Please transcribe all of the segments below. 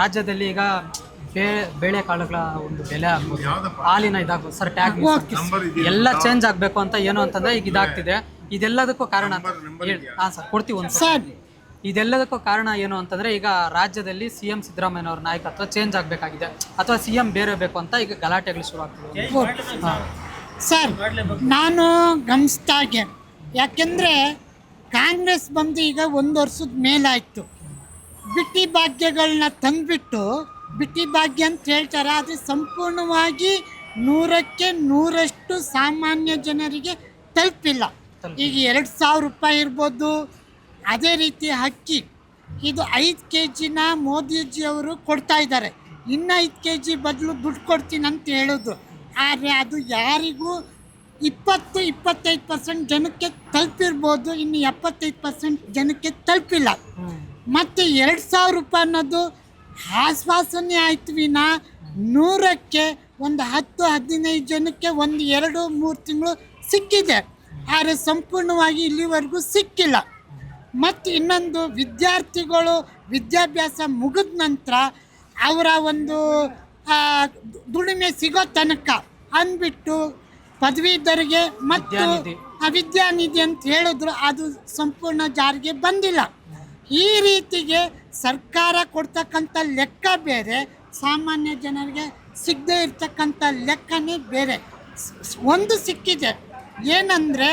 ರಾಜ್ಯದಲ್ಲಿ ಈಗ ಬೇಳೆ ಕಾಳುಗಳ ಒಂದು ಬೆಲೆ ಆಗ್ಬೋದು? ಹಾಲಿನ ಇದಾಗ್ಬೋದು. Sir tag? ಎಲ್ಲ ಚೇಂಜ್ ಆಗಬೇಕು ಅಂತ ಏನು ಅಂತಂದ್ರೆ ಈಗ ಇದಾಗ್ತಿದೆ. ಇದೆಲ್ಲದಕ್ಕೂ ಕಾರಣ? ಹಾ ಸರ್ ಕೊಡ್ತೀವಿ ಒಂದು ಸರ್. ಇದೆಲ್ಲದಕ್ಕೂ ಕಾರಣ ಏನು ಅಂತಂದ್ರೆ ಈಗ ರಾಜ್ಯದಲ್ಲಿ ಸಿ ಎಂ ನಾಯಕ ನಾಯಕತ್ವ ಚೇಂಜ್ ಆಗಬೇಕಾಗಿದೆ. ಅಥವಾ ಸಿ ಎಂ ಬೇರೆ ಬೇಕು ಅಂತ ಈಗ ಗಲಾಟೆಗಳು ಶುರು ಆಗ್ತಿದೆ. ಸರ್ ನಾನು ಗಮನಿಸ್ದಾಗೆ ಯಾಕೆಂದರೆ ಕಾಂಗ್ರೆಸ್ ಬಂದು ಈಗ ಒಂದು ವರ್ಷದ ಮೇಲಾಯಿತು. ಬಿಟ್ಟಿ ಭಾಗ್ಯಗಳನ್ನ ತಂದ್ಬಿಟ್ಟು ಬಿಟ್ಟಿ ಭಾಗ್ಯ ಅಂತ ಹೇಳ್ತಾರೆ. ಆದರೆ ಸಂಪೂರ್ಣವಾಗಿ ನೂರಕ್ಕೆ ನೂರಷ್ಟು ಸಾಮಾನ್ಯ ಜನರಿಗೆ ತಲುಪಿಲ್ಲ. ಈಗ ಎರಡು ಸಾವಿರ ರೂಪಾಯಿ ಇರ್ಬೋದು. ಅದೇ ರೀತಿ ಹಕ್ಕಿ ಇದು ಐದು ಕೆ ಜಿನ ಮೋದಿಜಿಯವರು ಕೊಡ್ತಾ ಇದ್ದಾರೆ. ಇನ್ನು ಐದು ಕೆ ಜಿ ಬದಲು ದುಡ್ಡು ಕೊಡ್ತೀನಿ ಅಂತ ಹೇಳೋದು. ಆದರೆ ಅದು ಯಾರಿಗೂ ಇಪ್ಪತ್ತು ಇಪ್ಪತ್ತೈದು ಪರ್ಸೆಂಟ್ ಜನಕ್ಕೆ ತಲುಪಿರ್ಬೋದು. ಇನ್ನು ಎಪ್ಪತ್ತೈದು ಪರ್ಸೆಂಟ್ ಜನಕ್ಕೆ ತಲುಪಿಲ್ಲ. ಮತ್ತು ಎರಡು ಸಾವಿರ ರೂಪಾಯಿ ಅನ್ನೋದು ಆಶ್ವಾಸನೆ ಆಯ್ತು ವಿನ. ನೂರಕ್ಕೆ ಒಂದು ಹತ್ತು ಹದಿನೈದು ಜನಕ್ಕೆ ಒಂದು ಎರಡು ಮೂರು ತಿಂಗಳು ಸಿಕ್ಕಿದೆ. ಆದರೆ ಸಂಪೂರ್ಣವಾಗಿ ಇಲ್ಲಿವರೆಗೂ ಸಿಕ್ಕಿಲ್ಲ. ಮತ್ತು ಇನ್ನೊಂದು ವಿದ್ಯಾರ್ಥಿಗಳು ವಿದ್ಯಾಭ್ಯಾಸ ಮುಗಿದ ನಂತರ ಅವರ ಒಂದು ದುಡಿಮೆ ಸಿಗೋ ತನಕ ಅಂದ್ಬಿಟ್ಟು ಪದವೀಧರಿಗೆ ಮತ್ತು ವಿದ್ಯಾನಿಧಿ ಅಂತ ಹೇಳಿದ್ರು ಅದು ಸಂಪೂರ್ಣ ಜಾರಿಗೆ ಬಂದಿಲ್ಲ. ಈ ರೀತಿಗೆ ಸರ್ಕಾರ ಕೊಡ್ತಕ್ಕಂಥ ಲೆಕ್ಕ ಬೇರೆ ಸಾಮಾನ್ಯ ಜನರಿಗೆ ಸಿಗದೇ ಇರ್ತಕ್ಕಂಥ ಲೆಕ್ಕನೇ ಬೇರೆ. ಒಂದು ಸಿಕ್ಕಿದೆ. ಏನಂದರೆ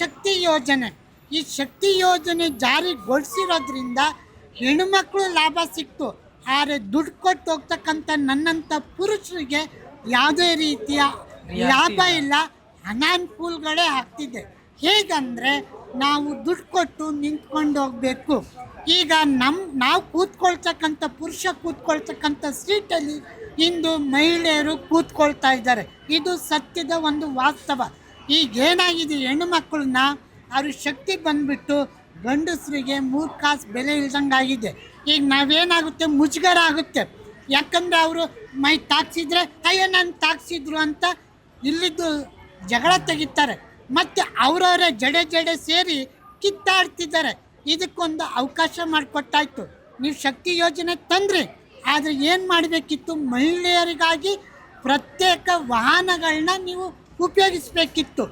ಶಕ್ತಿ ಯೋಜನೆ. ಈ ಶಕ್ತಿ ಯೋಜನೆ ಜಾರಿಗೊಳಿಸಿರೋದ್ರಿಂದ ಹೆಣ್ಣುಮಕ್ಕಳು ಲಾಭ ಸಿಕ್ತು. ಆದರೆ ದುಡ್ಡು ಕೊಟ್ಟು ಹೋಗ್ತಕ್ಕಂಥ ನನ್ನಂಥ ಪುರುಷರಿಗೆ ಯಾವುದೇ ರೀತಿಯ ಲಾಭ ಇಲ್ಲ. ಅನಾನುಕೂಲಗಳೇ ಆಗ್ತಿದೆ. ಹೇಗಂದರೆ ನಾವು ದುಡ್ಡು ಕೊಟ್ಟು ನಿಂತ್ಕೊಂಡು ಹೋಗಬೇಕು. ಈಗ ನಮ್ಮ ನಾವು ಕೂತ್ಕೊಳ್ತಕ್ಕಂಥ ಪುರುಷ ಕೂತ್ಕೊಳ್ತಕ್ಕಂಥ ಸೀಟಲ್ಲಿ ಇಂದು ಮಹಿಳೆಯರು ಕೂತ್ಕೊಳ್ತಾ ಇದ್ದಾರೆ. ಇದು ಸತ್ಯದ ಒಂದು ವಾಸ್ತವ. ಈಗ ಏನಾಗಿದೆ ಹೆಣ್ಣು ಮಕ್ಕಳನ್ನ ಅವ್ರ ಶಕ್ತಿ ಬಂದ್ಬಿಟ್ಟು ಗಂಡಸರಿಗೆ ಮೂರು ಕಾಸು ಬೆಲೆ ಇಲ್ದಂಗಾಗಿದೆ ಈಗ ನಾವೇನಾಗುತ್ತೆ? ಮುಜುಗರ ಆಗುತ್ತೆ. ಯಾಕಂದರೆ ಅವರು, ಮೈ ತಾಕ್ಸಿದ್ರೆ ಅಯ್ಯೋ, ನಾನು ತಾಕ್ಸಿದ್ರು ಅಂತ ಇಲ್ಲಿದ್ದು ಜಗಳ ತೆಗಿತಾರೆ. ಮತ್ತು ಅವರವರ ಜಡೆ ಜಡೆ ಸೇರಿ ಕಿತ್ತಾಡ್ತಿದ್ದಾರೆ. ಇದಕ್ಕೊಂದು ಅವಕಾಶ ಮಾಡಿಕೊಟ್ಟಾಯ್ತು. ನೀವು ಶಕ್ತಿ ಯೋಜನೆ ತಂದ್ರಿ, ಆದರೆ ಏನು ಮಾಡಬೇಕಿತ್ತು? ಮಹಿಳೆಯರಿಗಾಗಿ ಪ್ರತ್ಯೇಕ ವಾಹನಗಳನ್ನ ನೀವು ಉಪಯೋಗಿಸ್ಬೇಕಿತ್ತು.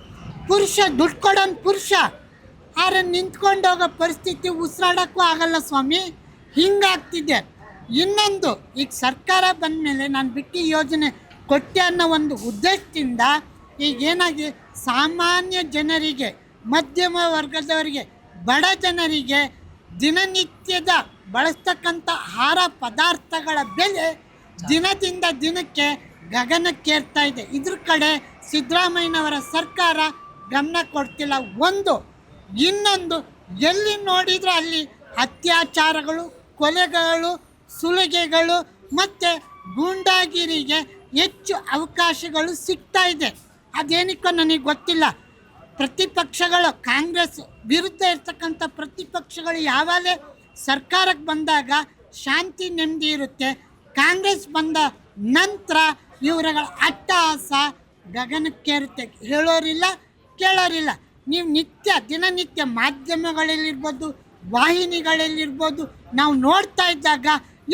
ಪುರುಷ, ದುಡ್ಡು ಕೊಡೋನ್ ಪುರುಷ. ಆದರೆ ನಿಂತ್ಕೊಂಡು ಹೋಗೋ ಪರಿಸ್ಥಿತಿ ಉಸಿರಾಡೋಕ್ಕೂ ಆಗಲ್ಲ ಸ್ವಾಮಿ. ಹಿಂಗಾಗ್ತಿದೆ. ಇನ್ನೊಂದು, ಈಗ ಸರ್ಕಾರ ಬಂದ ಮೇಲೆ ನಾನು ಬಿಟ್ಟು ಯೋಜನೆ ಕೊಟ್ಟೆ ಅನ್ನೋ ಒಂದು ಉದ್ದೇಶದಿಂದ ಈಗ ಏನಾಗಿ ಸಾಮಾನ್ಯ ಜನರಿಗೆ, ಮಧ್ಯಮ ವರ್ಗದವರಿಗೆ, ಬಡ ಜನರಿಗೆ ದಿನನಿತ್ಯದ ಬಳಸ್ತಕ್ಕಂಥ ಆಹಾರ ಪದಾರ್ಥಗಳ ಬೆಲೆ ದಿನದಿಂದ ದಿನಕ್ಕೆ ಗಗನಕ್ಕೇರ್ತಾ ಇದೆ. ಇದ್ರ ಕಡೆ ಸಿದ್ದರಾಮಯ್ಯನವರ ಸರ್ಕಾರ ಗಮನ ಕೊಡ್ತಿಲ್ಲ. ಒಂದು, ಇನ್ನೊಂದು, ಎಲ್ಲಿ ನೋಡಿದ್ರೆ ಅಲ್ಲಿ ಅತ್ಯಾಚಾರಗಳು, ಕೊಲೆಗಳು, ಸುಲಿಗೆಗಳು ಮತ್ತು ಗೂಂಡಾಗಿರಿಗೆ ಹೆಚ್ಚು ಅವಕಾಶಗಳು ಸಿಗ್ತಾ ಇದೆ. ಅದೇನಕ್ಕೋ ನನಗೆ ಗೊತ್ತಿಲ್ಲ. ಪ್ರತಿಪಕ್ಷಗಳು ಕಾಂಗ್ರೆಸ್ ವಿರುದ್ಧ ಇರ್ತಕ್ಕಂಥ ಪ್ರತಿಪಕ್ಷಗಳು ಯಾವಾಗಲೇ ಸರ್ಕಾರಕ್ಕೆ ಬಂದಾಗ ಶಾಂತಿ, ನೆಮ್ಮದಿ ಇರುತ್ತೆ. ಕಾಂಗ್ರೆಸ್ ಬಂದ ನಂತರ ಇವರುಗಳ ಅಟ್ಟಹಾಸ ಗಗನಕ್ಕೇರುತ್ತೆ ಹೇಳೋರಿಲ್ಲ, ಕೇಳೋರಿಲ್ಲ. ನೀವು ನಿತ್ಯ, ದಿನನಿತ್ಯ ಮಾಧ್ಯಮಗಳಲ್ಲಿರ್ಬೋದು, ವಾಹಿನಿಗಳಲ್ಲಿರ್ಬೋದು, ನಾವು ನೋಡ್ತಾ ಇದ್ದಾಗ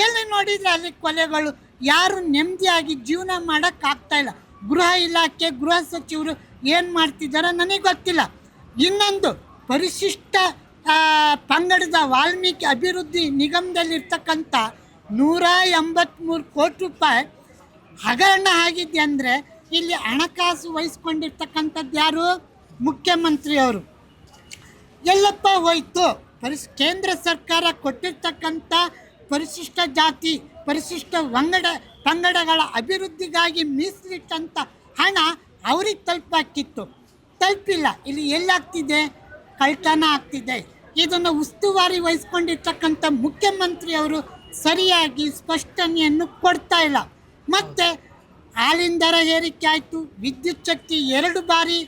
ಎಲ್ಲಿ ನೋಡಿದರೆ ಅಲ್ಲಿ ಕೊಲೆಗಳು, ಯಾರು ನೆಮ್ಮದಿಯಾಗಿ ಜೀವನ ಮಾಡೋಕ್ಕಾಗ್ತಾ ಇಲ್ಲ. ಗೃಹ ಇಲಾಖೆ, ಗೃಹ ಸಚಿವರು ಏನು ಮಾಡ್ತಿದ್ದಾರೆ ನನಗೆ ಗೊತ್ತಿಲ್ಲ. ಇನ್ನೊಂದು ಪರಿಶಿಷ್ಟ ಪಂಗಡದ ವಾಲ್ಮೀಕಿ ಅಭಿವೃದ್ಧಿ ನಿಗಮದಲ್ಲಿರ್ತಕ್ಕಂಥ ನೂರ ಎಂಬತ್ತ್ಮೂರು ಕೋಟಿ ರೂಪಾಯಿ ಹಗರಣ ಆಗಿದೆ ಅಂದರೆ ಇಲ್ಲಿ ಹಣಕಾಸು ವಹಿಸ್ಕೊಂಡಿರ್ತಕ್ಕಂಥದ್ದು ಯಾರು? ಮುಖ್ಯಮಂತ್ರಿಯವರು ಎಲ್ಲಪ್ಪ ಹೋಯ್ತು. ಪರಿಶ್, ಕೇಂದ್ರ ಸರ್ಕಾರ ಕೊಟ್ಟಿರ್ತಕ್ಕಂಥ ಪರಿಶಿಷ್ಟ ಜಾತಿ, ಪರಿಶಿಷ್ಟ ವಂಗಡ ಪಂಗಡಗಳ ಅಭಿವೃದ್ಧಿಗಾಗಿ ಮೀಸಲಿಟ್ಟಂಥ ಹಣ ಅವ್ರಿಗೆ ತಲುಪಾಕಿತ್ತು ತಲುಪಿಲ್ಲ. ಇಲ್ಲಿ ಎಲ್ಲಾಗ್ತಿದೆ? ಕಳ್ತನ ಆಗ್ತಿದೆ. ಇದನ್ನು ಉಸ್ತುವಾರಿ ವಹಿಸ್ಕೊಂಡಿರ್ತಕ್ಕಂಥ ಮುಖ್ಯಮಂತ್ರಿಯವರು ಸರಿಯಾಗಿ ಸ್ಪಷ್ಟನೆಯನ್ನು ಕೊಡ್ತಾ ಇಲ್ಲ. ಮತ್ತು ಹಾಲಿನ ದರ ಏರಿಕೆ ಆಯಿತು. ವಿದ್ಯುತ್ ಶಕ್ತಿ ಎರಡು ಬಾರಿ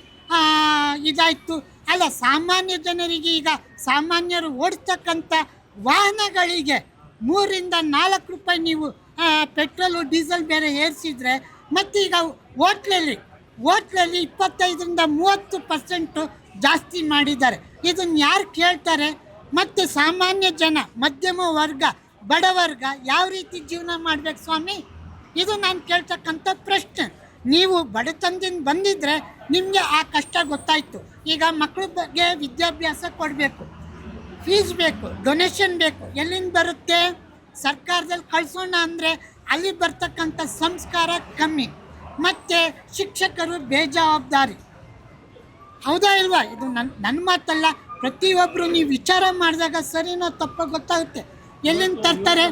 ಇದಾಯಿತು. ಅಲ್ಲ, ಸಾಮಾನ್ಯ ಜನರಿಗೆ ಈಗ ಸಾಮಾನ್ಯರು ಓಡಿಸ್ತಕ್ಕಂಥ ವಾಹನಗಳಿಗೆ ಮೂರಿಂದ ನಾಲ್ಕು ರೂಪಾಯಿ ನೀವು ಪೆಟ್ರೋಲು, ಡೀಸೆಲ್ ಬೇರೆ ಏರಿಸಿದ್ರೆ ಮತ್ತೀಗ ಹೋಟ್ಲಲ್ಲಿ ಹೋಟ್ಲಲ್ಲಿ ಇಪ್ಪತ್ತೈದರಿಂದ ಮೂವತ್ತು ಪರ್ಸೆಂಟು ಜಾಸ್ತಿ ಮಾಡಿದ್ದಾರೆ. ಇದನ್ನು ಯಾರು ಕೇಳ್ತಾರೆ? ಮತ್ತು ಸಾಮಾನ್ಯ ಜನ, ಮಧ್ಯಮ ವರ್ಗ ಬಡವರ್ಗ ಯಾವ ರೀತಿ ಜೀವನ ಮಾಡ್ಬೇಕು ಸ್ವಾಮಿ? ಇದು ನಾನು ಕೇಳ್ತಕ್ಕಂಥ ಪ್ರಶ್ನೆ. ನೀವು ಬಡತನದಿಂದ ಬಂದಿದ್ದರೆ ನಿಮಗೆ ಆ ಕಷ್ಟ ಗೊತ್ತಾಯಿತು. ಈಗ ಮಕ್ಕಳ ಬಗ್ಗೆ ವಿದ್ಯಾಭ್ಯಾಸ ಕೊಡಬೇಕು. ಫೀಸ್ ಬೇಕು, ಡೊನೇಷನ್ ಬೇಕು. ಎಲ್ಲಿಂದ ಬರುತ್ತೆ? ಸರ್ಕಾರದಲ್ಲಿ ಕಳಿಸೋಣ ಅಂದರೆ ಅಲ್ಲಿ ಬರ್ತಕ್ಕಂಥ ಸಂಸ್ಕಾರ ಕಮ್ಮಿ, ಮತ್ತು ಶಿಕ್ಷಕರು ಬೇಜವಾಬ್ದಾರಿ. ಹೌದಾ ಇಲ್ವಾ? ಇದು ನನ್ನ ನನ್ನ ಮಾತಲ್ಲ ಪ್ರತಿಯೊಬ್ಬರು ನೀವು ವಿಚಾರ ಮಾಡಿದಾಗ ಸರಿನೋ ತಪ್ಪೋ ಗೊತ್ತಾಗುತ್ತೆ. ಎಲ್ಲಿಂದ ತರ್ತಾರೆ?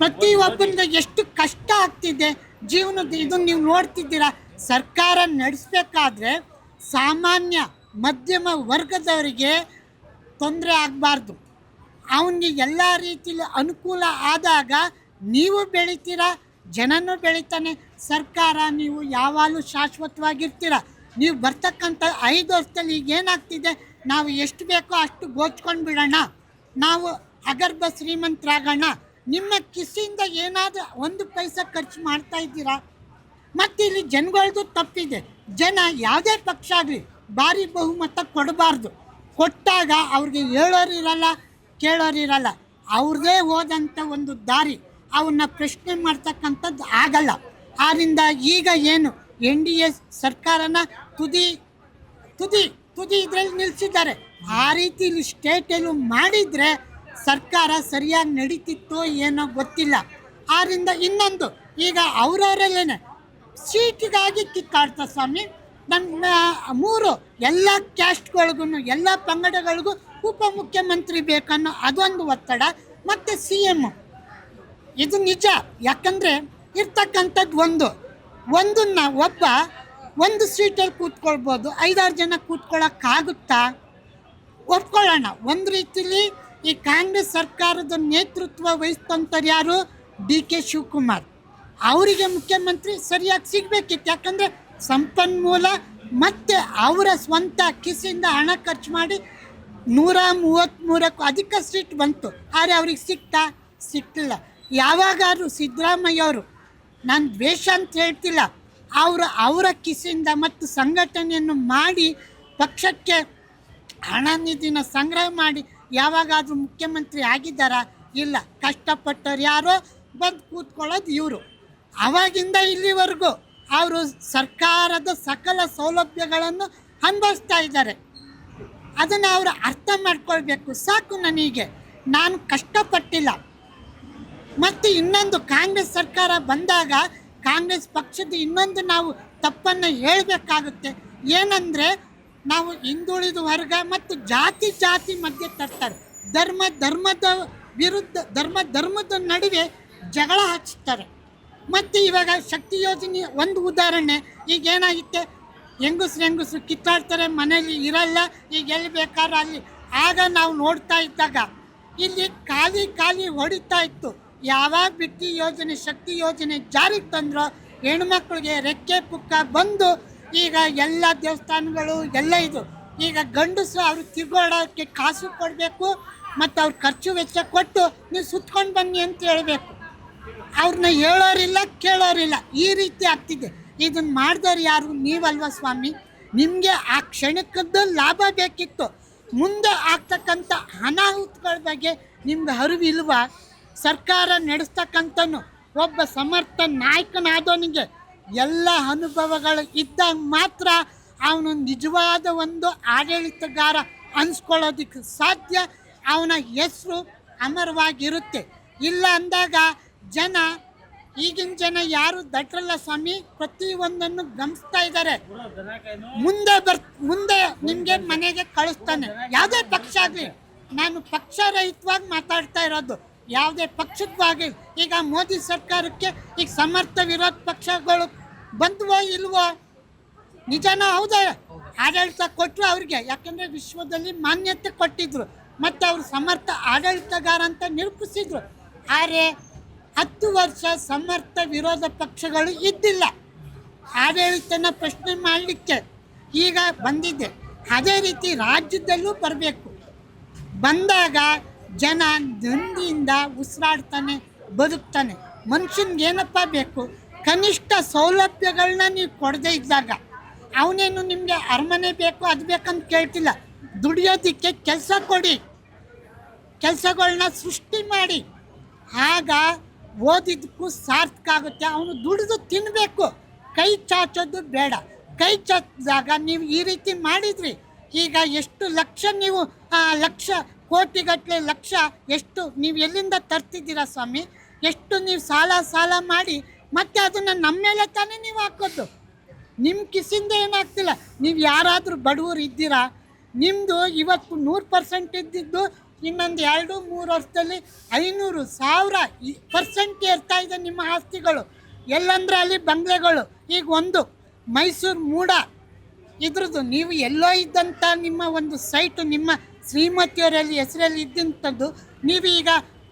ಪ್ರತಿಯೊಬ್ಬರಿಂದ ಎಷ್ಟು ಕಷ್ಟ ಆಗ್ತಿದೆ, ಜೀವನದ ಇದನ್ನು ನೀವು ನೋಡ್ತಿದ್ದೀರಾ? ಸರ್ಕಾರ ನಡೆಸಬೇಕಾದ್ರೆ ಸಾಮಾನ್ಯ ಮಧ್ಯಮ ವರ್ಗದವರಿಗೆ ತೊಂದರೆ ಆಗಬಾರ್ದು. ಅವನಿಗೆ ಎಲ್ಲ ರೀತಿಯಲ್ಲಿ ಅನುಕೂಲ ಆದಾಗ ನೀವು ಬೆಳಿತೀರಾ? ಜನನೂ ಬೆಳಿತಾನೆ. ಸರ್ಕಾರ, ನೀವು ಯಾವಾಗಲೂ ಶಾಶ್ವತವಾಗಿರ್ತೀರ. ನೀವು ಬರ್ತಕ್ಕಂಥ ಐದು ವರ್ಷದಲ್ಲಿ ಈಗ ಏನಾಗ್ತಿದೆ? ನಾವು ಎಷ್ಟು ಬೇಕೋ ಅಷ್ಟು ಗೋಚ್ಕೊಂಡು ಬಿಡೋಣ. ನಾವು ಅಗರ್ಭ ಶ್ರೀಮಂತರಾಗೋಣ. ನಿಮ್ಮ ಕಿಸಿಯಿಂದ ಏನಾದರೂ ಒಂದು ಪೈಸೆ ಖರ್ಚು ಮಾಡ್ತಾ ಇದ್ದೀರಾ? ಮತ್ತು ಇಲ್ಲಿ ಜನಗಳದ್ದು ತಪ್ಪಿದೆ. ಜನ ಯಾವುದೇ ಪಕ್ಷ ಆಗಲಿ, ಭಾರಿ ಬಹುಮತ ಕೊಡಬಾರ್ದು. ಕೊಟ್ಟಾಗ ಅವ್ರಿಗೆ ಹೇಳೋರಿರಲ್ಲ ಕೇಳೋರಿರಲ್ಲ. ಅವ್ರದೇ ಹೋದಂಥ ಒಂದು ದಾರಿ ಅವನ್ನ ಪ್ರಶ್ನೆ ಮಾಡ್ತಕ್ಕಂಥದ್ದು ಆಗಲ್ಲ. ಆದ್ದರಿಂದ ಈಗ ಏನು? ಎನ್ ಡಿ ಎ ಸರ್ಕಾರನ ತುದಿ ತುದಿ ತುದಿ ಇದರಲ್ಲಿ ನಿಲ್ಲಿಸಿದ್ದಾರೆ ಆ ರೀತಿ ಇಲ್ಲಿ ಸ್ಟೇಟಲ್ಲೂ ಮಾಡಿದರೆ ಸರ್ಕಾರ ಸರಿಯಾಗಿ ನಡೀತಿತ್ತೋ ಏನೋ ಗೊತ್ತಿಲ್ಲ. ಆದ್ದರಿಂದ ಇನ್ನೊಂದು, ಈಗ ಅವರವರಲ್ಲೇನೆ ಸೀಟಿಗಾಗಿ ಕಿತ್ತಾಡ್ತಾ ಸ್ವಾಮಿ. ನನ್ನ ಮೂರು ಎಲ್ಲ ಕ್ಯಾಸ್ಟ್ಗಳಿಗೂ ಎಲ್ಲ ಪಂಗಡಗಳಿಗೂ ಉಪಮುಖ್ಯಮಂತ್ರಿ ಬೇಕನ್ನೋ ಅದೊಂದು ಒತ್ತಡ, ಮತ್ತು ಸಿ ಎಂ ಇದು ನಿಜ. ಯಾಕಂದರೆ ಇರ್ತಕ್ಕಂಥದ್ದು ಒಂದು. ಒಂದನ್ನ ಒಬ್ಬ ಒಂದು ಸೀಟಲ್ಲಿ ಕೂತ್ಕೊಳ್ಬೋದು, ಐದಾರು ಜನ ಕೂತ್ಕೊಳ್ಳೋಕ್ಕಾಗುತ್ತಾ ಒಪ್ಕೊಳ್ಳೋಣ. ಒಂದು ರೀತಿಲಿ ಈ ಕಾಂಗ್ರೆಸ್ ಸರ್ಕಾರದ ನೇತೃತ್ವ ವಹಿಸ್ತಂಥವ್ರು ಯಾರು? D K Shivakumar. ಅವರಿಗೆ ಮುಖ್ಯಮಂತ್ರಿ ಸರಿಯಾಗಿ ಸಿಗಬೇಕಿತ್ತು. ಯಾಕಂದರೆ ಸಂಪನ್ಮೂಲ ಮತ್ತು ಅವರ ಸ್ವಂತ ಕಿಸಿಂದ ಹಣ ಖರ್ಚು ಮಾಡಿ ನೂರ ಮೂವತ್ತ್ಮೂರಕ್ಕೂ ಅಧಿಕ ಸೀಟ್ ಬಂತು. ಆದರೆ ಅವ್ರಿಗೆ ಸಿಕ್ತಾ? ಸಿಕ್ಕಿಲ್ಲ ಯಾವಾಗಾದ್ರೂ ಸಿದ್ದರಾಮಯ್ಯ ಅವರು ನಾನು ದ್ವೇಷ ಅಂತ ಹೇಳ್ತಿಲ್ಲ. ಅವರು ಅವರ ಕಿಸಿಂದ ಮತ್ತು ಸಂಘಟನೆಯನ್ನು ಮಾಡಿ ಪಕ್ಷಕ್ಕೆ ಹಣ ನಿಧಿನ ಸಂಗ್ರಹ ಮಾಡಿ ಯಾವಾಗಾದರೂ ಮುಖ್ಯಮಂತ್ರಿ ಆಗಿದ್ದಾರಾ? ಇಲ್ಲ. ಕಷ್ಟಪಟ್ಟವ್ರು ಯಾರೋ ಬಂದು ಕೂತ್ಕೊಳ್ಳೋದು ಇವರು. ಆವಾಗಿಂದ ಇಲ್ಲಿವರೆಗೂ ಅವರು ಸರ್ಕಾರದ ಸಕಲ ಸೌಲಭ್ಯಗಳನ್ನು ಅನುಭವಿಸ್ತಾ ಇದ್ದಾರೆ. ಅದನ್ನು ಅವರು ಅರ್ಥ ಮಾಡ್ಕೊಳ್ಬೇಕು. ಸಾಕು ನನಗೆ. ನಾನು ಕಷ್ಟಪಟ್ಟಿಲ್ಲ. ಮತ್ತು ಇನ್ನೊಂದು ಕಾಂಗ್ರೆಸ್ ಸರ್ಕಾರ ಬಂದಾಗ ಕಾಂಗ್ರೆಸ್ ಪಕ್ಷದ ಇನ್ನೊಂದು ನಾವು ತಪ್ಪನ್ನು ಹೇಳಬೇಕಾಗುತ್ತೆ. ಏನಂದರೆ ನಾವು ಹಿಂದುಳಿದ ವರ್ಗ ಮತ್ತು ಜಾತಿ ಜಾತಿ ಮಧ್ಯೆ ತರ್ತಾರೆ. ಧರ್ಮ ಧರ್ಮದ ವಿರುದ್ಧ ಧರ್ಮ ಧರ್ಮದ ನಡುವೆ ಜಗಳ ಹಚ್ಚುತ್ತಾರೆ ಮತ್ತು ಇವಾಗ ಶಕ್ತಿ ಯೋಜನೆ ಒಂದು ಉದಾಹರಣೆ. ಈಗ ಏನಾಗಿತ್ತೆ? ಹೆಂಗಸ್ರು ಹೆಂಗಸ್ರು ಕಿತ್ತಾಡ್ತಾರೆ, ಮನೇಲಿ ಇರಲ್ಲ, ಈಗ ಎಲ್ಲಿ ಬೇಕಾದ್ರೆ ಅಲ್ಲಿ. ಆಗ ನಾವು ನೋಡ್ತಾ ಇದ್ದಾಗ ಇಲ್ಲಿ ಖಾಲಿ ಖಾಲಿ ಹೊಡಿತಾ ಇತ್ತು. ಯಾವಾಗ ಬಿಟ್ಟಿ ಯೋಜನೆ, ಶಕ್ತಿ ಯೋಜನೆ ಜಾರಿಗೆ ತಂದ್ರೋ ಹೆಣ್ಮಕ್ಳಿಗೆ ರೆಕ್ಕೆ ಪುಕ್ಕ ಬಂದು ಈಗ ಎಲ್ಲ ದೇವಸ್ಥಾನಗಳು, ಎಲ್ಲ ಇದು. ಈಗ ಗಂಡಸು ಅವ್ರು ತಿರ್ಗೋಡೋಕ್ಕೆ ಕಾಸು ಕೊಡಬೇಕು ಮತ್ತು ಅವ್ರ ಖರ್ಚು ವೆಚ್ಚ ಕೊಟ್ಟು ನೀವು ಸುತ್ಕೊಂಡು ಬನ್ನಿ ಅಂತ ಹೇಳಬೇಕು. ಅವ್ರನ್ನ ಹೇಳೋರಿಲ್ಲ, ಕೇಳೋರಿಲ್ಲ. ಈ ರೀತಿ ಆಗ್ತಿದೆ. ಇದನ್ನ ಮಾಡಿದವ್ರು ಯಾರು? ನೀವಲ್ವಾ ಸ್ವಾಮಿ? ನಿಮಗೆ ಆ ಕ್ಷಣಕ್ಕದ್ದು ಲಾಭ ಬೇಕಿತ್ತು. ಮುಂದೆ ಆಗ್ತಕ್ಕಂಥ ಅನಾಹುತಗಳ ಬಗ್ಗೆ ನಿಮ್ಗೆ ಅರಿವಿಲ್ವಾ? ಸರ್ಕಾರ ನಡೆಸ್ತಕ್ಕಂಥನು ಒಬ್ಬ ಸಮರ್ಥ ನಾಯಕನಾದವನಿಗೆ ಎಲ್ಲ ಅನುಭವಗಳು ಇದ್ದಾಗ ಮಾತ್ರ ಅವನು ನಿಜವಾದ ಒಂದು ಆಡಳಿತಗಾರ ಅನ್ಸ್ಕೊಳ್ಳೋದಕ್ಕೆ ಸಾಧ್ಯ. ಅವನ ಹೆಸರು ಅಮರವಾಗಿರುತ್ತೆ. ಇಲ್ಲ ಅಂದಾಗ ಜನ ಈಗಿನ ಜನ ಯಾರು ದಟ್ರಲ್ಲ ಸ್ವಾಮಿ, ಪ್ರತಿಯೊಂದನ್ನು ಗಮನಿಸ್ತಾ ಇದ್ದಾರೆ. ಮುಂದೆ ಬರ್, ಮುಂದೆ ನಿಮಗೆ ಮನೆಗೆ ಕಳಿಸ್ತಾನೆ. ಯಾವುದೇ ಪಕ್ಷ ಆಗಲಿ, ನಾನು ಪಕ್ಷರಹಿತವಾಗಿ ಮಾತಾಡ್ತಾ ಇರೋದು. ಯಾವುದೇ ಪಕ್ಷದವಾಗಿ ಈಗ ಮೋದಿ ಸರ್ಕಾರಕ್ಕೆ ಈಗ ಸಮರ್ಥ ವಿರೋಧ ಪಕ್ಷಗಳು ಬಂದ್ವೋ ಇಲ್ವೋ, ನಿಜನೋ ಹೌದಾ? ಆಡಳಿತ ಕೊಟ್ಟರು ಅವ್ರಿಗೆ. ಯಾಕಂದರೆ ವಿಶ್ವದಲ್ಲಿ ಮಾನ್ಯತೆ ಕೊಟ್ಟಿದ್ರು. ಮತ್ತು ಅವರು ಸಮರ್ಥ ಆಡಳಿತಗಾರ ಅಂತ ನಿರೂಪಿಸಿದ್ರು. ಆದರೆ ಹತ್ತು ವರ್ಷ ಸಮರ್ಥ ವಿರೋಧ ಪಕ್ಷಗಳು ಇದ್ದಿಲ್ಲ. ಆಡಳಿತನ ಪ್ರಶ್ನೆ ಮಾಡಲಿಕ್ಕೆ ಈಗ ಬಂದಿದೆ. ಅದೇ ರೀತಿ ರಾಜ್ಯದಲ್ಲೂ ಬರಬೇಕು. ಬಂದಾಗ ಜನ ನೆಮ್ಮದಿಯಿಂದ ಉಸಿರಾಡ್ತಾನೆ, ಬದುಕ್ತಾನೆ. ಮನುಷ್ಯನ್ಗೆ ಏನಪ್ಪ ಬೇಕು? ಕನಿಷ್ಠ ಸೌಲಭ್ಯಗಳನ್ನ ನೀವು ಕೊಡದೇ ಇದ್ದಾಗ ಅವನೇನು ನಿಮಗೆ ಅರಮನೆ ಬೇಕು, ಅದು ಬೇಕಂತ ಕೇಳ್ತಿಲ್ಲ. ದುಡಿಯೋದಕ್ಕೆ ಕೆಲಸ ಕೊಡಿ. ಕೆಲಸಗಳನ್ನ ಸೃಷ್ಟಿ ಮಾಡಿ. ಆಗ ಓದಿದ್ದಕ್ಕೂ ಸಾರ್ಥಕ ಆಗುತ್ತೆ ಅವನು ದುಡಿದು ತಿನ್ನಬೇಕು ಕೈ ಚಾಚೋದು ಬೇಡ. ಕೈ ಚಾಚಿದಾಗ ನೀವು ಈ ರೀತಿ ಮಾಡಿದ್ರಿ. ಈಗ ಎಷ್ಟು ಲಕ್ಷ ನೀವು ಲಕ್ಷ ಕೋಟಿಗಟ್ಟಲೆ ಲಕ್ಷ ಎಷ್ಟು ನೀವು ಎಲ್ಲಿಂದ ತರ್ತಿದ್ದೀರಾ ಸ್ವಾಮಿ? ಎಷ್ಟು ನೀವು ಸಾಲ ಸಾಲ ಮಾಡಿ ಮತ್ತೆ ಅದನ್ನು ನಮ್ಮ ಮೇಲೆ ತಾನೇ ನೀವು ಹಾಕೋದು. ನಿಮ್ಮ ಕಿಸಿಂದ ಏನಾಗ್ತಿಲ್ಲ. ನೀವು ಯಾರಾದರೂ ಬಡವರು ಇದ್ದೀರಾ? ನಿಮ್ಮದು ಇವತ್ತು ನೂರು ಪರ್ಸೆಂಟ್ ಇದ್ದಿದ್ದು ಇನ್ನೊಂದು ಎರಡು ಮೂರು ವರ್ಷದಲ್ಲಿ ಐನೂರು ಸಾವಿರ ಪರ್ಸೆಂಟ್ ಏರ್ತಾ ಇದೆ ನಿಮ್ಮ ಆಸ್ತಿಗಳು. ಎಲ್ಲಂದ್ರೆ ಅಲ್ಲಿ ಬಂಗ್ಲೆಗಳು. ಈಗ ಒಂದು ಮೈಸೂರು ಮೂಡ. ಇದ್ರದ್ದು ನೀವು ಎಲ್ಲೋ ಇದ್ದಂಥ ನಿಮ್ಮ ಒಂದು ಸೈಟು ನಿಮ್ಮ ಶ್ರೀಮತಿಯವರಲ್ಲಿ ಹೆಸರಲ್ಲಿ ಇದ್ದಂಥದ್ದು ನೀವೀಗ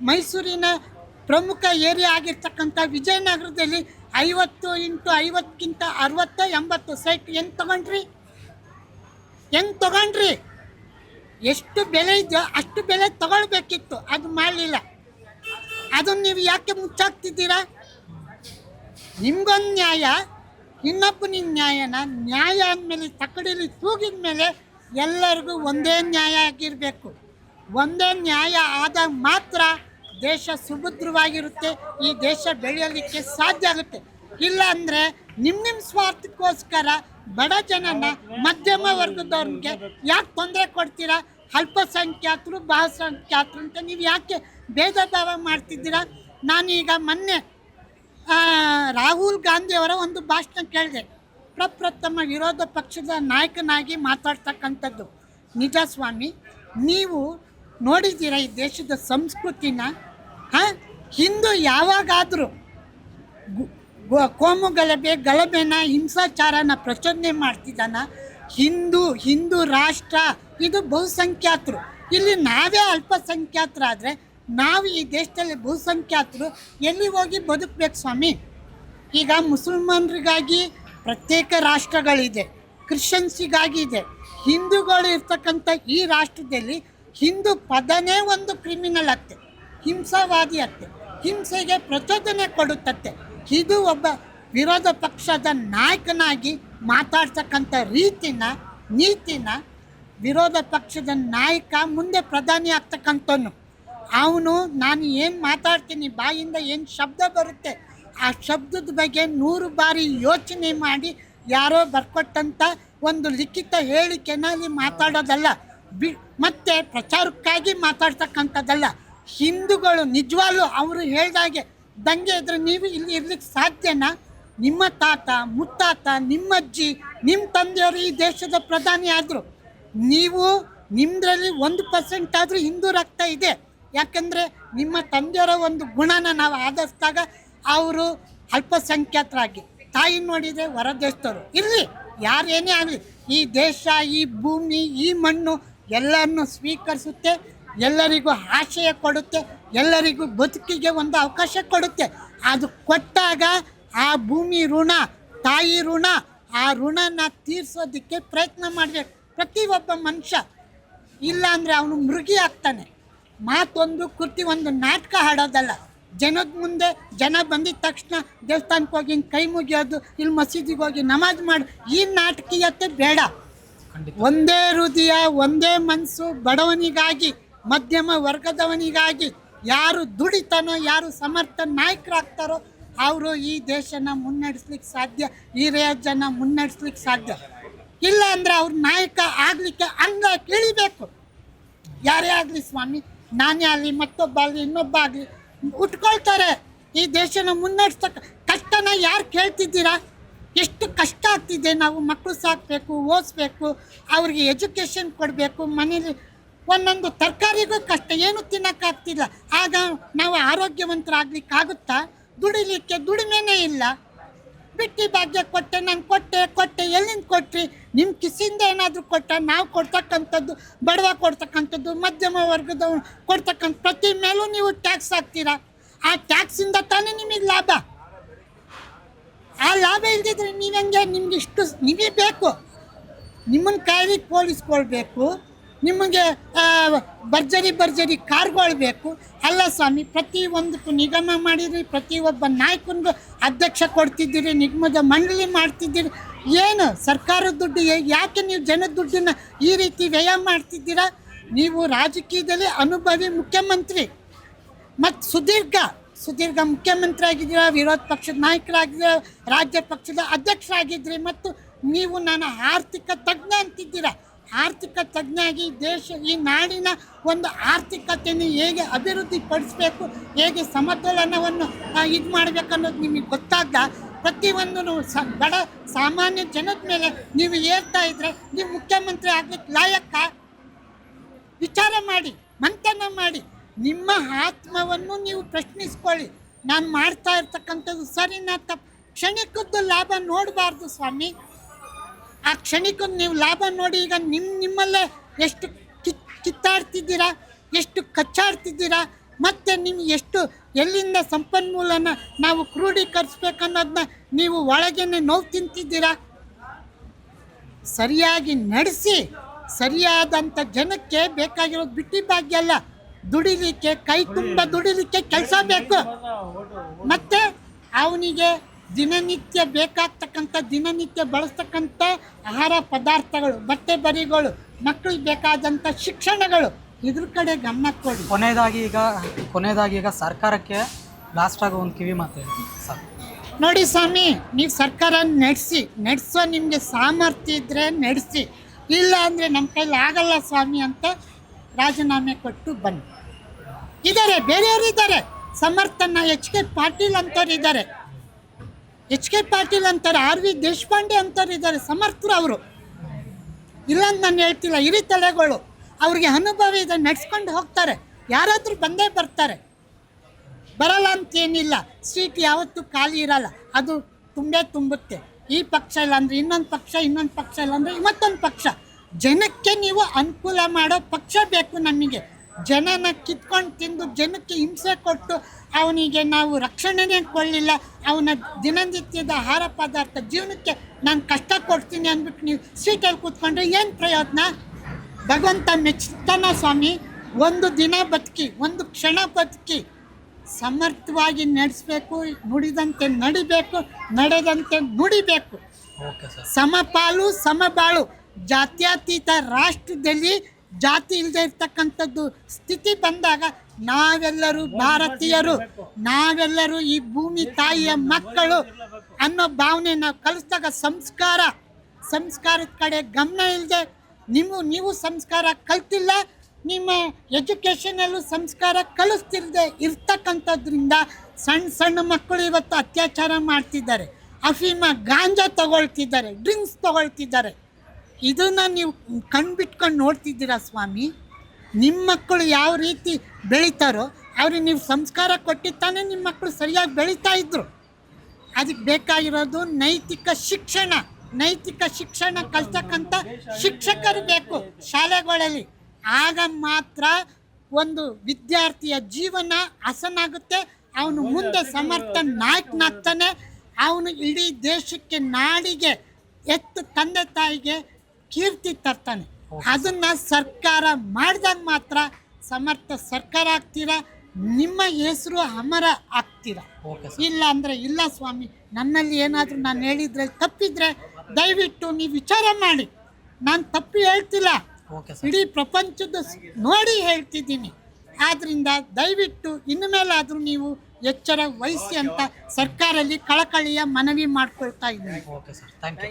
ಮೈಸೂರಿನ ಪ್ರಮುಖ ಏರಿಯಾ ಆಗಿರ್ತಕ್ಕಂಥ ವಿಜಯನಗರದಲ್ಲಿ ಐವತ್ತು ಇಂಟು ಐವತ್ತಕ್ಕಿಂತ ಅರವತ್ತು ಎಂಬತ್ತು ಸೈಟ್ ಹೆಂಗೆ ತಗೊಂಡ್ರಿ? ಹೆಂಗೆ ತಗೊಂಡ್ರಿ? ಎಷ್ಟು ಬೆಲೆ ಇದೆಯೋ ಅಷ್ಟು ಬೆಲೆ ತಗೊಳ್ಬೇಕಿತ್ತು. ಅದು ಮಾಡಲಿಲ್ಲ. ಅದನ್ನು ನೀವು ಯಾಕೆ ಮುಚ್ಚಾಕ್ತಿದ್ದೀರಾ? ನಿಮ್ಗೊಂದು ನ್ಯಾಯ, ಇನ್ನೊಬ್ಬನಿಗೆ ನ್ಯಾಯನ ನ್ಯಾಯ ಅಂದಮೇಲೆ ತಕಡಿಲಿ ತೂಗಿದ ಮೇಲೆ ಎಲ್ಲರಿಗೂ ಒಂದೇ ನ್ಯಾಯ ಆಗಿರಬೇಕು. ಒಂದೇ ನ್ಯಾಯ ಆದಾಗ ಮಾತ್ರ ದೇಶ ಸುಭದ್ರವಾಗಿರುತ್ತೆ, ಈ ದೇಶ ಬೆಳೆಯಲಿಕ್ಕೆ ಸಾಧ್ಯ ಆಗುತ್ತೆ. ಇಲ್ಲ ಅಂದರೆ ನಿಮ್ಮ ನಿಮ್ಮ ಸ್ವಾರ್ಥಕ್ಕೋಸ್ಕರ ಬಡ ಜನನ ಮಧ್ಯಮ ವರ್ಗದವ್ರಿಗೆ ಯಾಕೆ ತೊಂದರೆ ಕೊಡ್ತೀರಾ? ಅಲ್ಪಸಂಖ್ಯಾತರು ಬಹುಸಂಖ್ಯಾತರು ಅಂತ ನೀವು ಯಾಕೆ ಭೇದ ಭಾವ ಮಾಡ್ತಿದ್ದೀರಾ? ನಾನೀಗ ಮೊನ್ನೆ ರಾಹುಲ್ ಗಾಂಧಿಯವರ ಒಂದು ಭಾಷಣ ಕೇಳಿದೆ. ಪ್ರಪ್ರಥಮ ವಿರೋಧ ಪಕ್ಷದ ನಾಯಕನಾಗಿ ಮಾತಾಡ್ತಕ್ಕಂಥದ್ದು. ನಿಜ ಸ್ವಾಮಿ, ನೀವು ನೋಡಿದ್ದೀರಾ ಈ ದೇಶದ ಸಂಸ್ಕೃತಿನ? ಹಾಂ? ಹಿಂದೂ ಯಾವಾಗಾದರೂ ಕೋಮು ಗಲಭೆ, ಗಲಭೆನ, ಹಿಂಸಾಚಾರನ ಪ್ರಚೋದನೆ ಮಾಡ್ತಿದ್ದಾನ. ಹಿಂದೂ ಹಿಂದೂ ರಾಷ್ಟ್ರ, ಇದು ಬಹುಸಂಖ್ಯಾತರು. ಇಲ್ಲಿ ನಾವೇ ಅಲ್ಪಸಂಖ್ಯಾತರಾದರೆ ನಾವು ಈ ದೇಶದಲ್ಲಿ ಬಹುಸಂಖ್ಯಾತರು, ಎಲ್ಲಿ ಹೋಗಿ ಬದುಕಬೇಕು ಸ್ವಾಮಿ? ಈಗ ಮುಸಲ್ಮಾನರಿಗಾಗಿ ಪ್ರತ್ಯೇಕ ರಾಷ್ಟ್ರಗಳಿದೆ, ಕ್ರಿಶ್ಚಿಯನ್ಸಿಗಾಗಿ ಇದೆ. ಹಿಂದೂಗಳು ಇರ್ತಕ್ಕಂಥ ಈ ರಾಷ್ಟ್ರದಲ್ಲಿ ಹಿಂದೂ ಪದನೇ ಒಂದು ಕ್ರಿಮಿನಲ್ ಆಗ್ತೆ ಹಿಂಸಾವಾದಿ ಆಗ್ತೆ ಹಿಂಸೆಗೆ ಪ್ರಚೋದನೆ ಕೊಡುತ್ತತ್ತೆ. ಇದು ಒಬ್ಬ ವಿರೋಧ ಪಕ್ಷದ ನಾಯಕನಾಗಿ ಮಾತಾಡ್ತಕ್ಕಂಥ ರೀತಿನ, ನೀತಿನ ವಿರೋಧ ಪಕ್ಷದ ನಾಯಕ, ಮುಂದೆ ಪ್ರಧಾನಿ ಆಗ್ತಕ್ಕಂಥವನು. ಅವನು, ನಾನು ಏನು ಮಾತಾಡ್ತೀನಿ, ಬಾಯಿಂದ ಏನು ಶಬ್ದ ಬರುತ್ತೆ, ಆ ಶಬ್ದದ ಬಗ್ಗೆ ನೂರು ಬಾರಿ ಯೋಚನೆ ಮಾಡಿ, ಯಾರೋ ಬರ್ಕೊಟ್ಟಂಥ ಒಂದು ಲಿಖಿತ ಹೇಳಿಕೆನಲ್ಲಿ ಮಾತಾಡೋದಲ್ಲ. ಬಿ, ಮತ್ತು ಪ್ರಚಾರಕ್ಕಾಗಿ ಮಾತಾಡ್ತಕ್ಕಂಥದ್ದಲ್ಲ. ಹಿಂದೂಗಳು ನಿಜವಾಗ್ಲೂ ಅವರು ಹೇಳ್ದಾಗೆ ದಂಗೆ ಇದ್ರೆ ನೀವು ಇಲ್ಲಿ ಇರ್ಲಿಕ್ಕೆ ಸಾಧ್ಯನಾ? ನಿಮ್ಮ ತಾತ, ಮುತ್ತಾತ, ನಿಮ್ಮಜ್ಜಿ ನಿಮ್ಮ ತಂದೆಯವರು ಈ ದೇಶದ ಪ್ರಧಾನಿ ಆದರು. ನೀವು ನಿಮ್ಮದ್ರಲ್ಲಿ ಒಂದು ಪರ್ಸೆಂಟ್ ಆದರೂ ಹಿಂದೂ ರಕ್ತ ಇದೆ. ಯಾಕಂದರೆ ನಿಮ್ಮ ತಂದೆಯವರ ಒಂದು ಗುಣನ ನಾವು ಆಧರಿಸಿದಾಗ ಅವರು ಅಲ್ಪಸಂಖ್ಯಾತರಾಗಿ. ತಾಯಿ ನೋಡಿದರೆ ಹೊರ ದೇಶದವರು ಇರಲಿ ಯಾರೇನೇ ಆಗಲಿ, ಈ ದೇಶ, ಈ ಭೂಮಿ, ಈ ಮಣ್ಣು ಎಲ್ಲರನ್ನು ಸ್ವೀಕರಿಸುತ್ತೆ, ಎಲ್ಲರಿಗೂ ಆಶಯ ಕೊಡುತ್ತೆ. ಎಲ್ಲರಿಗೂ ಬದುಕಿಗೆ ಒಂದು ಅವಕಾಶ ಕೊಡುತ್ತೆ. ಅದು ಕೊಟ್ಟಾಗ ಆ ಭೂಮಿ ಋಣ ತಾಯಿ ಋಣ ಆ ಋಣನ ತೀರಿಸೋದಕ್ಕೆ ಪ್ರಯತ್ನ ಮಾಡಬೇಕು. ಪ್ರತಿಯೊಬ್ಬ ಮನುಷ್ಯ ಇಲ್ಲ ಅಂದರೆ ಅವನು ಮೃಗಿ ಆಗ್ತಾನೆ. ಮಾತೊಂದು ಕೃತಿ ಒಂದು ನಾಟಕ ಹಾಡೋದಲ್ಲ. ಜನದ ಮುಂದೆ ಜನ ಬಂದಿದ ತಕ್ಷಣ ದೇವಸ್ಥಾನಕ್ಕೆ ಹೋಗಿ ಹಿಂಗ್ ಕೈ ಮುಗಿಯೋದು ಇಲ್ಲಿ ಮಸೀದಿಗೆ ಹೋಗಿ ನಮಾಜ್ ಮಾಡಿ ಈ ನಾಟಕೀಯತೆ ಬೇಡ. ಒಂದೇ ಹೃದಯ ಒಂದೇ ಮನಸ್ಸು ಬಡವನಿಗಾಗಿ ಮಧ್ಯಮ ವರ್ಗದವನಿಗಾಗಿ ಯಾರು ದುಡಿತಾನೋ, ಯಾರು ಸಮರ್ಥ ನಾಯಕರಾಗ್ತಾರೋ ಅವರು ಈ ದೇಶನ ಮುನ್ನಡೆಸ್ಲಿಕ್ಕೆ ಸಾಧ್ಯ, ಈ ರಾಜ್ಯನ ಮುನ್ನಡೆಸ್ಲಿಕ್ಕೆ ಸಾಧ್ಯ. ಇಲ್ಲ ಅಂದರೆ ಅವ್ರ ನಾಯಕ ಆಗಲಿಕ್ಕೆ ಅಂಗ ಕೇಳಿಬೇಕು. ಯಾರೇ ಆಗಲಿ ಸ್ವಾಮಿ, ನಾನೇ ಆಗಲಿ, ಮತ್ತೊಬ್ಬ ಆಗಲಿ, ಇನ್ನೊಬ್ಬ ಆಗಲಿ, ಉಟ್ಕೊಳ್ತಾರೆ. ಈ ದೇಶನ ಮುನ್ನಡೆಸ್ತಕ್ಕ ಕಷ್ಟನ ಯಾರು ಕೇಳ್ತಿದ್ದೀರಾ? ಎಷ್ಟು ಕಷ್ಟ ಆಗ್ತಿದೆ ನಾವು ಮಕ್ಕಳು ಸಾಕಬೇಕು, ಓದಿಸ್ಬೇಕು, ಅವ್ರಿಗೆ ಎಜುಕೇಷನ್ ಕೊಡಬೇಕು, ಮನೇಲಿ ಒಂದೊಂದು ತರಕಾರಿಗೂ ಕಷ್ಟ. ಏನು ತಿನ್ನೋಕ್ಕಾಗ್ತಿಲ್ಲ ಆಗ ನಾವು ಆರೋಗ್ಯವಂತರಾಗ್ಲಿಕ್ಕಾಗುತ್ತಾ? ದುಡಿಲಿಕ್ಕೆ ದುಡಿಮೆನೇ ಇಲ್ಲ. ಬಿಟ್ಟಿ ಭಾಗ್ಯ ಕೊಟ್ಟೆ ನಾನು ಕೊಟ್ಟೆ ಕೊಟ್ಟೆ, ಎಲ್ಲಿಂದ ಕೊಟ್ರಿ? ನಿಮ್ಮ ಕಿಸಿಂದ ಏನಾದರೂ ಕೊಟ್ಟ ನಾವು ಕೊಡ್ತಕ್ಕಂಥದ್ದು, ಬಡವ ಕೊಡ್ತಕ್ಕಂಥದ್ದು, ಮಧ್ಯಮ ವರ್ಗದವ್ರು ಕೊಡ್ತಕ್ಕಂಥ ಪ್ರತಿ ಮೇಲೂ ನೀವು ಟ್ಯಾಕ್ಸ್ ಹಾಕ್ತೀರಾ? ಆ ಟ್ಯಾಕ್ಸಿಂದ ತಾನೇ ನಿಮಗೆ ಲಾಭ? ಆ ಲಾಭ ಇಲ್ದಿದ್ರೆ ನೀವೆಂಗೆ ನಿಮ್ಗೆ ಇಷ್ಟು, ನಿಮಗೆ ಬೇಕು. ನಿಮ್ಮನ್ನು ಕಾಯ್ಲಿಕ್ಕೆ ಪೊಲೀಸ್ಕೊಳ್ಬೇಕು ನಿಮಗೆ ಭರ್ಜರಿ ಭರ್ಜರಿ ಕಾರ್ಗಳು ಬೇಕು. ಅಲ್ಲ ಸ್ವಾಮಿ, ಪ್ರತಿ ಒಂದಕ್ಕೂ ನಿಗಮ ಮಾಡಿರಿ ಪ್ರತಿಯೊಬ್ಬ ನಾಯಕನಿಗೂ ಅಧ್ಯಕ್ಷ ಕೊಡ್ತಿದ್ದೀರಿ, ನಿಗಮದ ಮಂಡಳಿ ಮಾಡ್ತಿದ್ದೀರಿ. ಏನು, ಸರ್ಕಾರದ ದುಡ್ಡು ಯಾಕೆ ನೀವು ಜನದ ದುಡ್ಡಿನ ಈ ರೀತಿ ವ್ಯಯ ಮಾಡ್ತಿದ್ದೀರಾ? ನೀವು ರಾಜಕೀಯದಲ್ಲಿ ಅನುಭವಿ ಮುಖ್ಯಮಂತ್ರಿ. ಮತ್ತು ಸುದೀರ್ಘ ಸುದೀರ್ಘ ಮುಖ್ಯಮಂತ್ರಿ ಆಗಿದ್ದೀರಾ ವಿರೋಧ ಪಕ್ಷದ ನಾಯಕರಾಗಿದ್ದೀರಾ, ರಾಜ್ಯ ಪಕ್ಷದ ಅಧ್ಯಕ್ಷರಾಗಿದ್ರಿ ಮತ್ತು ನೀವು ನಾನು ಆರ್ಥಿಕ ತಜ್ಞ ಅಂತಿದ್ದೀರಾ? ಆರ್ಥಿಕ ತಜ್ಞಾಗಿ ದೇಶ ಈ ನಾಡಿನ ಒಂದು ಆರ್ಥಿಕತೆಯನ್ನು ಹೇಗೆ ಅಭಿವೃದ್ಧಿ ಪಡಿಸ್ಬೇಕು ಹೇಗೆ ಸಮತೋಲನವನ್ನು ಇದು ಮಾಡಬೇಕನ್ನೋದು ನಿಮಗೆ ಗೊತ್ತಾಗ ಪ್ರತಿಯೊಂದು ಸ, ಬಡ ಸಾಮಾನ್ಯ ಜನದ ಮೇಲೆ ನೀವು ಹೇಳ್ತಾ ಇದ್ರೆ ನೀವು ಮುಖ್ಯಮಂತ್ರಿ ಆಗ್ಲಿಕ್ಕೆ ಲಾಯಕ್ಕ ವಿಚಾರ ಮಾಡಿ, ಮಂಥನ ಮಾಡಿ, ನಿಮ್ಮ ಆತ್ಮವನ್ನು ನೀವು ಪ್ರಶ್ನಿಸ್ಕೊಳ್ಳಿ. ನಾನು ಮಾಡ್ತಾ ಇರ್ತಕ್ಕಂಥದ್ದು ಸರಿನಾ ತಪ್ಪು? ಕ್ಷಣಿಕದ್ದು ಲಾಭ ನೋಡಬಾರ್ದು ಸ್ವಾಮಿ. ಆ ಕ್ಷಣಿಕದ್ದು ನೀವು ಲಾಭ ನೋಡಿ ಈಗ ನಿಮ್ಮ ನಿಮ್ಮಲ್ಲೇ ಎಷ್ಟು ಕಿತ್ ಕಿತ್ತಾಡ್ತಿದ್ದೀರಾ, ಎಷ್ಟು ಕಚ್ಚಾಡ್ತಿದ್ದೀರಾ, ಮತ್ತು ನಿಮ್ಗೆ ಎಷ್ಟು ಎಲ್ಲಿಂದ ಸಂಪನ್ಮೂಲನ ನಾವು ಕ್ರೋಢೀಕರಿಸ್ಬೇಕನ್ನೋದನ್ನ ನೀವು ಒಳಗೇನೆ ನೋವು ತಿಂತಿದ್ದೀರಾ? ಸರಿಯಾಗಿ ನಡೆಸಿ ಸರಿಯಾದಂಥ ಜನಕ್ಕೆ ಬೇಕಾಗಿರೋದು ಬಿಟ್ಟಿ ಭಾಗ್ಯ ಅಲ್ಲ, ದುಡಿಲಿಕ್ಕೆ, ಕೈ ತುಂಬ ದುಡಿಲಿಕ್ಕೆ ಕೆಲಸ ಬೇಕು. ಮತ್ತು ಅವನಿಗೆ ದಿನನಿತ್ಯ ಬೇಕಾಗ್ತಕ್ಕಂಥ ದಿನನಿತ್ಯ ಬಳಸ್ತಕ್ಕಂಥ ಆಹಾರ ಪದಾರ್ಥಗಳು ಬಟ್ಟೆ ಬರಿಗಳು ಮಕ್ಕಳಿಗೆ ಬೇಕಾದಂಥ ಶಿಕ್ಷಣಗಳು ಇದ್ರ ಕಡೆ ಗಮನ ಕೊಡಿ. ಕೊನೆಯದಾಗಿ ಈಗ ಕೊನೆಯದಾಗಿ ಈಗ ಸರ್ಕಾರಕ್ಕೆ ಲಾಸ್ಟ್ ಆಗೋ ಒಂದು ಕಿವಿ ಮಾತು ಸರ್. ನೋಡಿ ಸ್ವಾಮಿ ನೀವು ಸರ್ಕಾರ ನಡೆಸಿ ನಡೆಸೋ ನಿಮಗೆ ಸಾಮರ್ಥ್ಯ ಇದ್ದರೆ ನಡೆಸಿ. ಇಲ್ಲ ಅಂದರೆ ನಮ್ಮ ಕೈಲಿ ಆಗಲ್ಲ ಸ್ವಾಮಿ ಅಂತ ರಾಜೀನಾಮೆ ಕೊಟ್ಟು ಬನ್ನಿ. ಇದ್ದಾರೆ ಬೇರೆಯವರು ಇದ್ದಾರೆ ಸಮರ್ಥನ ಎಚ್ ಕೆ ಪಾಟೀಲ್ ಅಂತವ್ರು ಇದ್ದಾರೆ ಎಚ್ ಕೆ ಪಾಟೀಲ್ ಅಂತಾರೆ, ಆರ್ ವಿ ದೇಶಪಾಂಡೆ ಅಂತಾರೆ, ಇದ್ದಾರೆ ಸಮರ್ಥರು ಅವರು. ಇಲ್ಲ ಅಂತ ನಾನು ಹೇಳ್ತಿಲ್ಲ, ಹಿರಿ ತಲೆಗಳು. ಅವ್ರಿಗೆ ಅನುಭವ ಇದೆ, ನಡ್ಸ್ಕೊಂಡು ಹೋಗ್ತಾರೆ. ಯಾರಾದರೂ ಬಂದೇ ಬರ್ತಾರೆ. ಬರಲ್ಲ ಅಂತೇನಿಲ್ಲ. ಸೀಟ್ ಯಾವತ್ತೂ ಖಾಲಿ ಇರಲ್ಲ. ಅದು ತುಂಬೇ ತುಂಬುತ್ತೆ. ಈ ಪಕ್ಷ ಇಲ್ಲ ಅಂದರೆ ಇನ್ನೊಂದು ಪಕ್ಷ ಇನ್ನೊಂದು ಪಕ್ಷ ಇಲ್ಲ ಅಂದರೆ ಮತ್ತೊಂದು ಪಕ್ಷ. ಜನಕ್ಕೆ ನೀವು ಅನುಕೂಲ ಮಾಡೋ ಪಕ್ಷ ಬೇಕು ನಮಗೆ. ಜನನ ಕಿತ್ಕೊಂಡು ತಿಂದು ಜನಕ್ಕೆ ಹಿಂಸೆ ಕೊಟ್ಟು ಅವನಿಗೆ ನಾವು ರಕ್ಷಣೆನೇ ಕೊಡಲಿಲ್ಲ. ಅವನ ದಿನನಿತ್ಯದ ಆಹಾರ ಪದಾರ್ಥ ಜೀವನಕ್ಕೆ ನಾನು ಕಷ್ಟ ಕೊಡ್ತೀನಿ ಅಂದ್ಬಿಟ್ಟು ನೀವು ಸೀಟಲ್ಲಿ ಕೂತ್ಕೊಂಡ್ರೆ ಏನು ಪ್ರಯೋಜನ? ಭಗವಂತ ಮೆಚ್ಚುತ್ತಾನ ಸ್ವಾಮಿ ಒಂದು ದಿನ ಬದುಕಿ ಒಂದು ಕ್ಷಣ ಬದುಕಿ ಸಮರ್ಥವಾಗಿ ನಡೆಸಬೇಕು ನುಡಿದಂತೆ ನಡಿಬೇಕು ನಡೆದಂತೆ ನುಡಿಬೇಕು. ಸಮಪಾಲು ಸಮಬಾಳು ಜಾತ್ಯತೀತ ರಾಷ್ಟ್ರದಲ್ಲಿ ಜಾತಿ ಇಲ್ಲದೆ ಇರ್ತಕ್ಕಂಥದ್ದು ಸ್ಥಿತಿ ಬಂದಾಗ ನಾವೆಲ್ಲರೂ ಭಾರತೀಯರು ನಾವೆಲ್ಲರೂ ಈ ಭೂಮಿ ತಾಯಿಯ ಮಕ್ಕಳು ಅನ್ನೋ ಭಾವನೆ ನಾವು ಕಲಿಸಿದಾಗ ಸಂಸ್ಕಾರ ಸಂಸ್ಕಾರದ ಕಡೆ ಗಮನ ಇಲ್ಲದೆ ನೀವು ನೀವು ಸಂಸ್ಕಾರ ಕಲ್ತಿಲ್ಲ ನಿಮ್ಮ ಎಜುಕೇಷನಲ್ಲೂ ಸಂಸ್ಕಾರ ಕಲಿಸ್ತಿರದೆ ಇರ್ತಕ್ಕಂಥದ್ರಿಂದ ಸಣ್ಣ ಸಣ್ಣ ಮಕ್ಕಳು ಇವತ್ತು ಅತ್ಯಾಚಾರ ಮಾಡ್ತಿದ್ದಾರೆ. ಅಫೀಮ ಗಾಂಜಾ ತಗೊಳ್ತಿದ್ದಾರೆ ಡ್ರಿಂಕ್ಸ್ ತಗೊಳ್ತಿದ್ದಾರೆ. ಇದನ್ನು ನೀವು ಕಣ್ಬಿಟ್ಕೊಂಡು ನೋಡ್ತಿದ್ದೀರಾ ಸ್ವಾಮಿ? ನಿಮ್ಮ ಮಕ್ಕಳು ಯಾವ ರೀತಿ ಬೆಳೀತಾರೋ, ಅವ್ರಿಗೆ ನೀವು ಸಂಸ್ಕಾರ ಕೊಟ್ಟಿದ್ದಾನೆ ನಿಮ್ಮ ಮಕ್ಕಳು ಸರಿಯಾಗಿ ಬೆಳೀತಾ ಇದ್ರು. ಅದಕ್ಕೆ ಬೇಕಾಗಿರೋದು ನೈತಿಕ ಶಿಕ್ಷಣ. ನೈತಿಕ ಶಿಕ್ಷಣ ಕಲ್ತಕ್ಕಂಥ ಶಿಕ್ಷಕರು ಬೇಕು ಶಾಲೆಗಳಲ್ಲಿ. ಆಗ ಮಾತ್ರ ಒಂದು ವಿದ್ಯಾರ್ಥಿಯ ಜೀವನ ಹಸನಾಗುತ್ತೆ. ಅವನು ಮುಂದೆ ಸಮರ್ಥ ನಾಯಕನಾಗ್ತಾನೆ. ಅವನು ಇಡೀ ದೇಶಕ್ಕೆ ನಾಡಿಗೆ ಎತ್ತು ತಂದೆ ತಾಯಿಗೆ ಕೀರ್ತಿ ತರ್ತಾನೆ. ಅದನ್ನ ಸರ್ಕಾರ ಮಾಡಿದಾಗ ಮಾತ್ರ ಸಮರ್ಥ ಸರ್ಕಾರ ಆಗ್ತೀರಾ? ನಿಮ್ಮ ಹೆಸರು ಅಮರ ಆಗ್ತೀರಾ? ಇಲ್ಲ ಅಂದರೆ ಇಲ್ಲ ಸ್ವಾಮಿ ನನ್ನಲ್ಲಿ ಏನಾದರೂ ನಾನು ಹೇಳಿದ್ರೆ ತಪ್ಪಿದ್ರೆ ದಯವಿಟ್ಟು ನೀವು ವಿಚಾರ ಮಾಡಿ. ನಾನು ತಪ್ಪು ಹೇಳ್ತಿಲ್ಲ. ಇಡೀ ಪ್ರಪಂಚದ ನೋಡಿ ಹೇಳ್ತಿದ್ದೀನಿ. ಆದ್ರಿಂದ ದಯವಿಟ್ಟು ಇನ್ನು ಮೇಲಾದರೂ ನೀವು ಎಚ್ಚರ ವಹಿಸಿ ಅಂತ ಸರ್ಕಾರಲ್ಲಿ ಕಳಕಳಿಯ ಮನವಿ ಮಾಡ್ಕೊಳ್ತಾ ಇದ್ದೀನಿ. Okay sir thank you